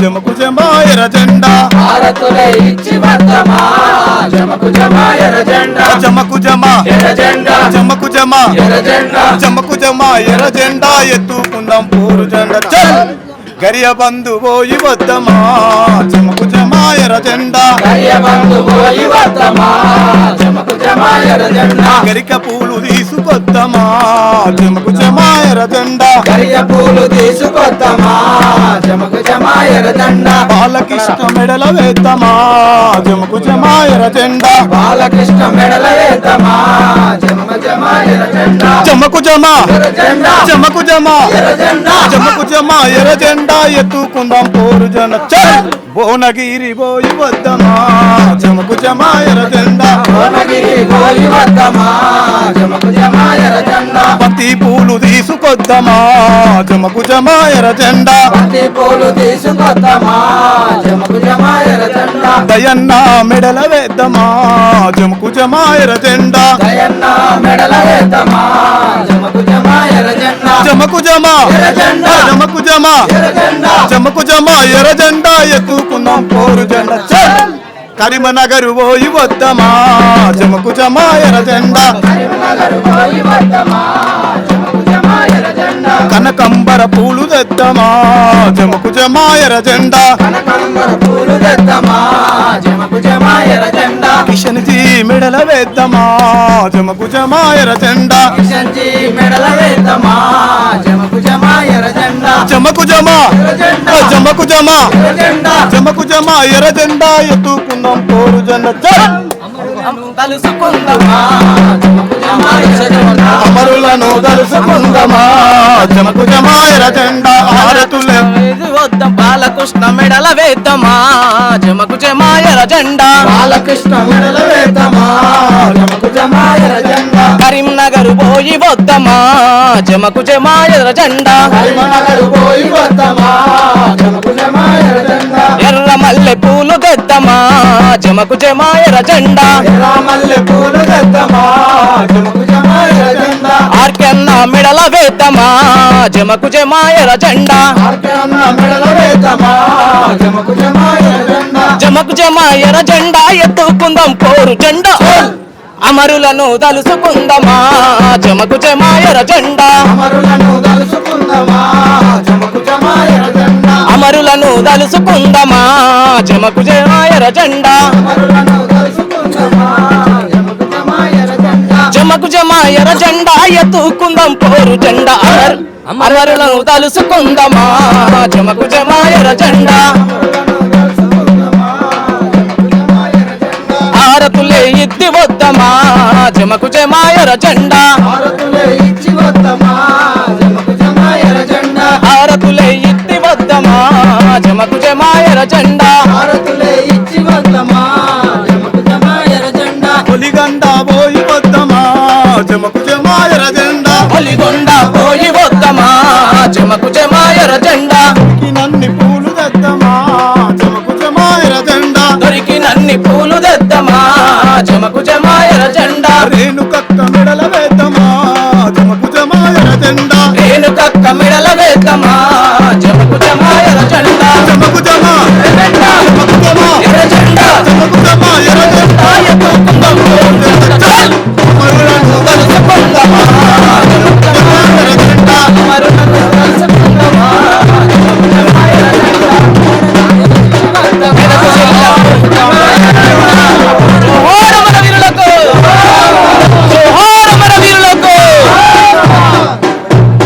జమకు జమాయర జెండా. భారతులే ఇచ్చి వద్దమా జమకు జమా ఎర్ర జెండా. జమకు జమా. జెండా. జమకు జమా. జెండా. జమకు జమా జెండా. ఎత్తుకుందాం పోరు జెండా. చల్! గరియ బంధు పోయి వద్దమా జమకు జమా ఎర్ర జెండా. కయ్య బంధు పోయి వద్దమా జమకు జమా ఎర్ర జెండా. గరిక పూలు తీసుకొద్దమా జమకు జమా ఎర్ర జెండా. కరియ పూలు తీసుకొద్దమా జమకు జమా ఎర్ర జెండా. బాలకృష్ణ మెడల వేద్దమా? జమకు జమా ఎర్ర జెండా. బాలకృష్ణ మెడల వేద్దమా? జమ జమా. ఎర్ర జెండా. జమకు జమా. జమకు జమా జమకు జమా జెండా. ఎత్తుకుందాం పోరు జన. భువనగిరి పోయి వద్దమా? జమకు జమా ఎర్ర జెండా. భువనగిరి పోయి వద్దమా? జమకు జమా తీసుకొద్దమా జమకు జమా ఎర్ర జెండా. బంతి పూలు తీసుకొద్దమా జమకు జమా ఎర్ర జెండా. దయన్న మెడల వేద్దమా జమకు జమా ఎర్ర జెండా. దయన్న మెడల వేద్దమా జమకు జమా జెండా. జమకు జమా. జమకు జమా. ఎర్ర జెండా. జమకు జమా. ఎర్ర జెండా ఎత్తుకుందాం పోరు జెండా. కరీంనగర్ పోయి వద్దమా జమకు జమా ఎర్ర జెండా కనకంబర పూలు తెద్దమా జమకు జమా ఎర్ర జెండా. కిషన్ జీ మెడల వేద్దమా? జమకు జమా. ఎర్ర జెండా. జమకు జమా. జమకు జమా జమకు జమా ఎర్ర జెండా ఎత్తుకుందాం పోరు జెండా చల్ అమరులను దలుసుకుందమా జమకు జమా ఎర్ర జెండా ఆరతులే. ఇది వద్దాం బాలకృష్ణ మెడల వేద్దామా? జమకు జమాయర జెండా. బాలకృష్ణ మెడల వేద్దమా? జమకు జమా ఎర్ర జెండా. కరీంనగర్ పోయి వద్దామా? జమకు జమాయర జెండా. కరీంనగర్ పోయి వద్దమా? జమకు జమా ఎర్ర జెండా. ఎర్ర మల్లె పూలు తెద్దమా? జమకు జమాయర జెండా ఎర్ర మల్లె పూలు జమకు జమా ఎర్ర జెండా ఆర్కెన్న మెడల వేద్దామా జమకు జమాయర జెండా ఆర్కన్న మెడల జమకు జమా ఎర్ర జమాయర జెండా ఎత్తుకుందాం కోరు జెండా. అమరులను తలుసుకుందమా జమకు జమాయర జెండా అమరులను తలుసుకుందమా జమకు జమాయర జెండా. జమకు జమాయర జెండా ఎత్తుకుందాం పోరు జెండా. అమరులను తలుసుకుందమా. జమకు జమాయర జెండా. ఆరతులే ఇద్ది వద్దమా. జమకు జమాయర జెండా. భారతులే ఇచ్చి వద్దమా జమాయర జెండా భారతులే ఇచ్చి వద్దమా జమకు జమా ఎర్ర జెండా కొలిగండ పోయి వద్దమా జమకు జమా ఎర్ర జెండా ఒలిగొండ పోయి వద్దమా జమకు జమాయర జెండా నన్ని పూలు తెద్దమా జమకు జమా ఎర్ర జెండా దొరికినన్ని పూలు తెద్దమా జమకు జమాయర జెండా రేణుకక్క మెడల వేద్దమా? జమకు జమా ఎర్ర జెండా రేణుకక్క మెడల